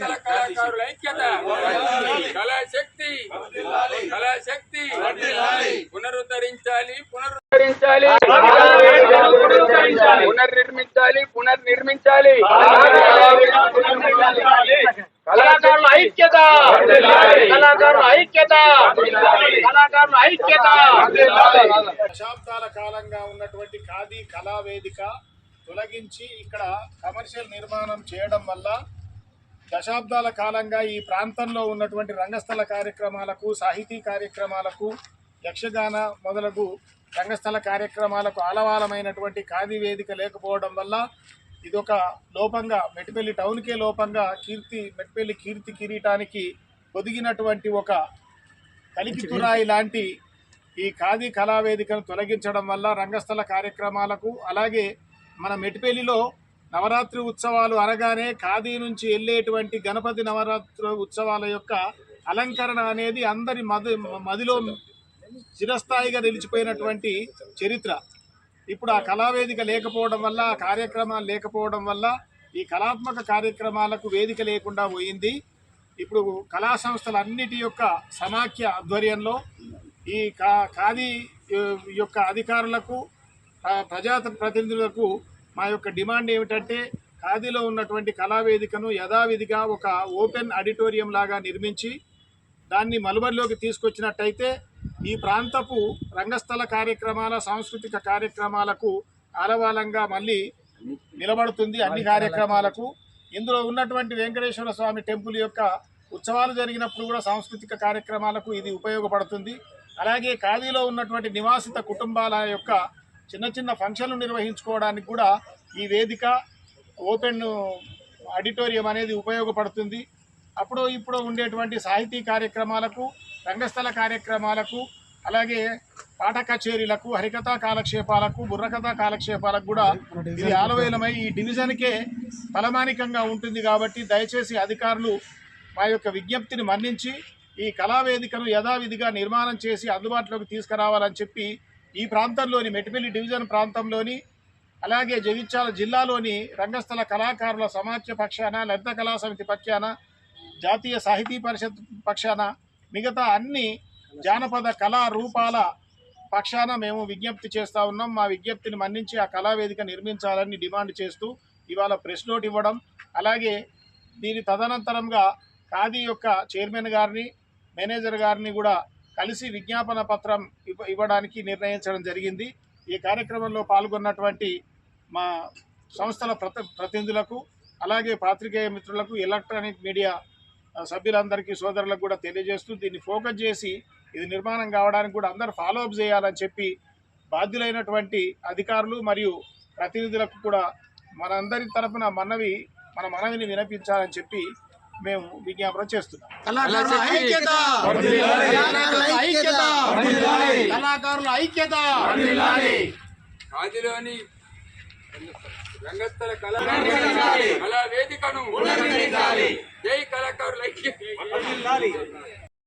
రంగస్థల కళాకారుల ఐక్యత. కళాశక్తి. కళాశక్తి. పునరుద్ధరించాలి పునరుద్ధరించాలి. పునర్నిర్మించాలి పునర్నిర్మించాలి. కళాకారుల ఐక్యత. కళాకారుల ఐక్యత. కళాకారుల ఐక్యత. దశాబ్దాల కాలంగా ఉన్నటువంటి ఖాదీ కళా వేదిక తొలగించి ఇక్కడ కమర్షియల్ నిర్మాణం చేయడం వల్ల దశాబ్దాల కాలంగా ఈ ప్రాంతంలో ఉన్నటువంటి రంగస్థల కార్యక్రమాలకు సాహితీ కార్యక్రమాలకు యక్షగాన మొదలగు రంగస్థల కార్యక్రమాలకు ఆలవాలమైనటువంటి ఖాదీ వేదిక లేకపోవడం వల్ల ఇదొక లోపంగా మెట్పల్లి టౌన్కే లోపంగా కీర్తి మెట్పల్లి కీర్తి కిరీటానికి ఒదిగినటువంటి ఒక కలికితురాయి లాంటి ఈ ఖాదీ కళావేదికను తొలగించడం వల్ల రంగస్థల కార్యక్రమాలకు అలాగే మన మెట్పల్లిలో నవరాత్రి ఉత్సవాలు అనగానే ఖాదీ నుంచి వెళ్ళేటువంటి గణపతి నవరాత్రి ఉత్సవాల యొక్క అలంకరణ అనేది అందరి మది మదిలో చిరస్థాయిగా నిలిచిపోయినటువంటి చరిత్ర. ఇప్పుడు ఆ కళావేదిక లేకపోవడం వల్ల ఆ కార్యక్రమాలు లేకపోవడం వల్ల ఈ కళాత్మక కార్యక్రమాలకు వేదిక లేకుండా పోయింది. ఇప్పుడు కళా సంస్థలన్నిటి యొక్క సమాఖ్య ఆధ్వర్యంలో ఈ కా ఖాదీ యొక్క అధికారులకు ప్రజా ప్రతినిధులకు మా యొక్క డిమాండ్ ఏమిటంటే ఖాదీలో ఉన్నటువంటి కళావేదికను యథావిధిగా ఒక ఓపెన్ ఆడిటోరియం లాగా నిర్మించి దాన్ని మలుబరిలోకి తీసుకొచ్చినట్టయితే ఈ ప్రాంతపు రంగస్థల కార్యక్రమాల సాంస్కృతిక కార్యక్రమాలకు ఆలవాలంగా మళ్ళీ నిలబడుతుంది అన్ని కార్యక్రమాలకు. ఇందులో ఉన్నటువంటి వెంకటేశ్వర స్వామి టెంపుల్ యొక్క ఉత్సవాలు జరిగినప్పుడు కూడా సాంస్కృతిక కార్యక్రమాలకు ఇది ఉపయోగపడుతుంది. అలాగే ఖాదీలో ఉన్నటువంటి నివాసిత కుటుంబాల యొక్క చిన్న చిన్న ఫంక్షన్లు నిర్వహించుకోవడానికి కూడా ఈ వేదిక ఓపెన్ ఆడిటోరియం అనేది ఉపయోగపడుతుంది. అప్పుడు ఇప్పుడు ఉండేటువంటి సాహితీ కార్యక్రమాలకు రంగస్థల కార్యక్రమాలకు అలాగే పాట కచేరీలకు హరికథా కాలక్షేపాలకు బుర్రకథా కాలక్షేపాలకు కూడా ఇది ఆలవేలమై ఈ డివిజన్కే తలమానికంగా ఉంటుంది కాబట్టి దయచేసి అధికారులు మా యొక్క విజ్ఞప్తిని మన్నించి ఈ కళావేదికను యథావిధిగా నిర్మాణం చేసి అందుబాటులోకి తీసుకురావాలని చెప్పి ఈ ప్రాంతంలోని మెట్టిపల్లి డివిజన్ ప్రాంతంలోని అలాగే జగిత్యాల జిల్లాలోని రంగస్థల కళాకారుల సమాఖ్య పక్షాన లలిత కళా సమితి పక్షాన జాతీయ సాహితీ పరిషత్ పక్షాన మిగతా అన్ని జానపద కళా రూపాల పక్షాన మేము విజ్ఞప్తి చేస్తూ ఉన్నాం. మా విజ్ఞప్తిని మన్నించి ఆ కళావేదిక నిర్మించాలని డిమాండ్ చేస్తూ ఇవాళ ప్రెస్ నోట్ ఇవ్వడం అలాగే దీని తదనంతరంగా ఖాదీ యొక్క చైర్మన్ గారిని మేనేజర్ గారిని కూడా కలిసి విజ్ఞాపన పత్రం ఇవ్వ ఇవ్వడానికి నిర్ణయించడం జరిగింది. ఈ కార్యక్రమంలో పాల్గొన్నటువంటి మా సంస్థల ప్రతి ప్రతినిధులకు అలాగే పాత్రికేయ మిత్రులకు ఎలక్ట్రానిక్ మీడియా సభ్యులందరికీ సోదరులకు కూడా తెలియజేస్తూ దీన్ని ఫోకస్ చేసి ఇది నిర్మాణం కావడానికి కూడా అందరూ ఫాలో అప్ చేయాలని చెప్పి బాధ్యులైనటువంటి అధికారులు మరియు ప్రతినిధులకు కూడా మనందరి తరపున మనవి మన మనవిని వినిపించాలని చెప్పి మేము విజ్ఞాపన చేస్తున్నాం. కళాకారుల ఐక్యత. కళాకారుల ఐక్యత. కళాకారుల ఐక్యత. ఆదిలోని రంగస్థల కళా కళా వేదికను జై కళాకారుల ఐక్యత.